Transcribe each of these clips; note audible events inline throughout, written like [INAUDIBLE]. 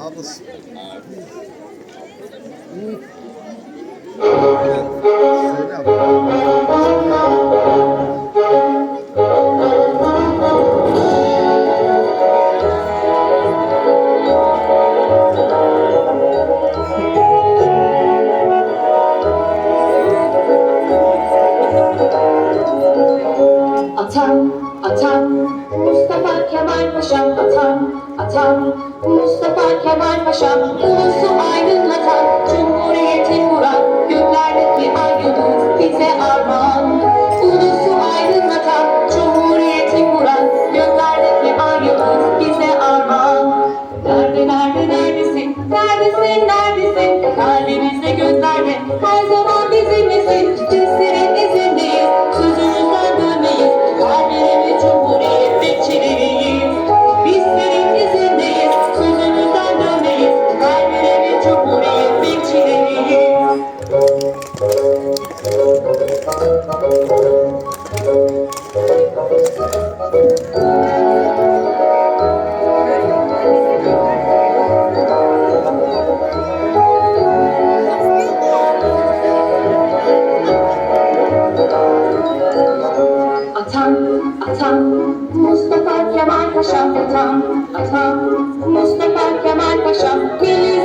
Ablası. [LAUGHS] Atam, Mustafa Kemal Paşam atam, atam, Mustafa Kemal Paşam ulusu aydınlatan, Cumhuriyeti kuran, göklerdeki ay yıldız bize armağan. Ulusu aydınlatan, Cumhuriyeti kuran, göklerdeki ay yıldız bize armağan. Nerede, nerede, neredesin, neredesin, neredesin, kalbimizde Mustafa Kemal Paşam atam, atam, Mustafa Kemal Paşam milli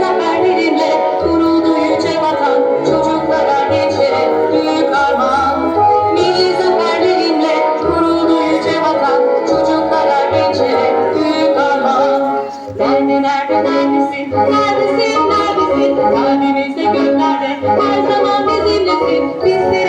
kalbimizde göklerde, her zaman bizimlesin, biz senin izindeyiz, sözü